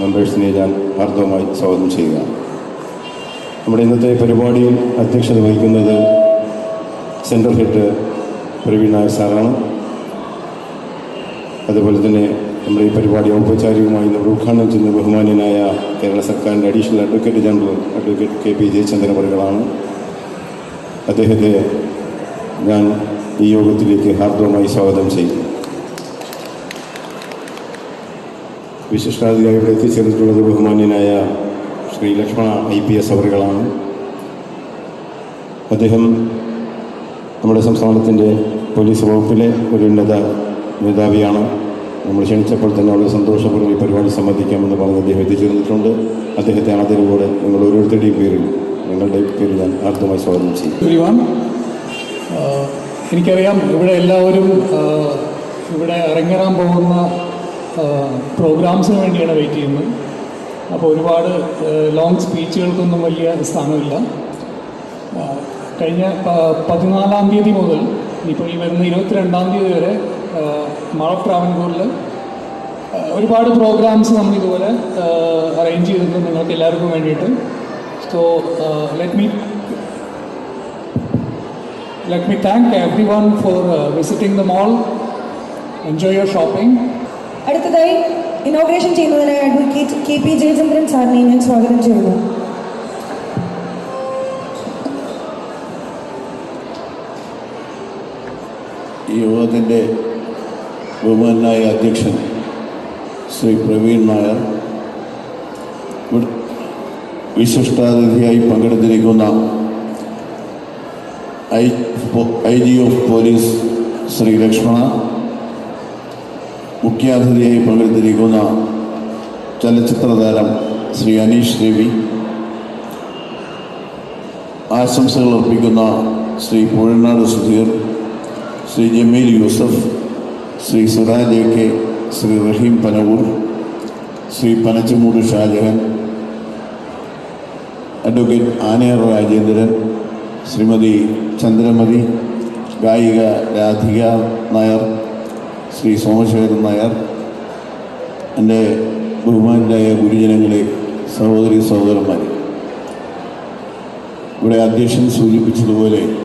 മെമ്പേഴ്സിനെ ഞാൻ ഹാർദവമായി സ്വാഗതം ചെയ്യുക. നമ്മുടെ ഇന്നത്തെ പരിപാടിയിൽ അധ്യക്ഷത വഹിക്കുന്നത് സെൻട്രൽ ഹെഡ് പ്രവീൺ നായർ സാറാണ്. അതുപോലെ തന്നെ നമ്മുടെ ഈ പരിപാടി ഔപചാരികമായി നമ്മൾ ഉദ്ഘാടനം ചെയ്യുന്ന ബഹുമാന്യനായ കേരള സർക്കാരിന്റെ additional advocate general advocate K P Jayachandran പറയുകളാണ് അദ്ദേഹത്തെ ഞാൻ ഈ യോഗത്തിലേക്ക് ഹാർദവമായി സ്വാഗതം ചെയ്യും. വിശിഷ്ടാതിഥിയായി ഇവിടെ എത്തിച്ചേർന്നിട്ടുള്ളത് ബഹുമാന്യനായ Sri Lakshmana I P S അവറുകളാണ്. അദ്ദേഹം നമ്മുടെ സംസ്ഥാനത്തിന്റെ പോലീസ് വകുപ്പിലെ ഒരു ഉന്നത മേധാവിയാണ്. നമ്മൾ ക്ഷണിച്ചപ്പോൾ തന്നെ വളരെ സന്തോഷപൂർവം ഈ പരിപാടി സംബന്ധിക്കാമെന്ന് പറഞ്ഞ് അദ്ദേഹം എത്തിച്ചേർന്നിട്ടുണ്ട്. അദ്ദേഹത്തെ ആദരവോടെ നിങ്ങൾ ഓരോരുത്തരുടെയും പേരിൽ നിങ്ങളുടെ പേരിൽ ഞാൻ ആർദ്രമായി സ്വാഗതം ചെയ്യും എനിക്കറിയാം ഇവിടെ എല്ലാവരും ഇവിടെ ഇറങ്ങിറാൻ പോകുന്ന പ്രോഗ്രാംസിന് വേണ്ടിയാണ് വെയിറ്റ് ചെയ്യുന്നത്. അപ്പോൾ ഒരുപാട് ലോങ് സ്പീച്ചുകൾക്കൊന്നും വലിയ സ്ഥാനമില്ല. കഴിഞ്ഞ പതിനാലാം തീയതി മുതൽ ഇപ്പോൾ ഈ വരുന്ന ഇരുപത്തിരണ്ടാം തീയതി വരെ മഴ ട്രാവൻകൂറിൽ ഒരുപാട് പ്രോഗ്രാംസ് നമ്മൾ ഇതുപോലെ അറേഞ്ച് ചെയ്തിട്ടുണ്ട് നിങ്ങൾക്ക് എല്ലാവർക്കും വേണ്ടിയിട്ട്. So let me let me thank every one for visiting the mall enjoy your shopping. അടുത്തതായി ഇനോഗ്രേഷൻ ചെയ്യുന്നതിനായി അഡ്വക്കേറ്റ് കെ പി ജയചന്ദ്രൻ സാറിനെ ഞാൻ സ്വാഗതം ചെയ്യുന്നു. ഈ യോഗത്തിന്റെ ബഹുമാനായ അധ്യക്ഷൻ ശ്രീ പ്രവീൺ നായർ വിശിഷ്ടാതിഥിയായി പങ്കെടുത്തിരിക്കുന്ന I I G of police Shri Lakshmana മുഖ്യാതിഥിയായി പങ്കെടുത്തിരിക്കുന്ന ചലച്ചിത്ര താരം ശ്രീ അനീഷ് രവി ആശംസകൾ അർപ്പിക്കുന്ന Shri Puzhanad Sudheer Shri Jameel Yusuf Shri Siraj A K Shri Rahim Panavoor Shri Panachamoodu Shajahan advocate Anayar Rajendran Shrimati Chandramathi ഗായിക രാധിക നായർ ശ്രീ സോമശേഖരൻ നായർ എന്റെ ബഹുമാനായ ഗുരുജനങ്ങളെ സഹോദരി സഹോദരന്മാരെ. ഇവിടെ അധ്യക്ഷൻ സൂചിപ്പിച്ചതുപോലെ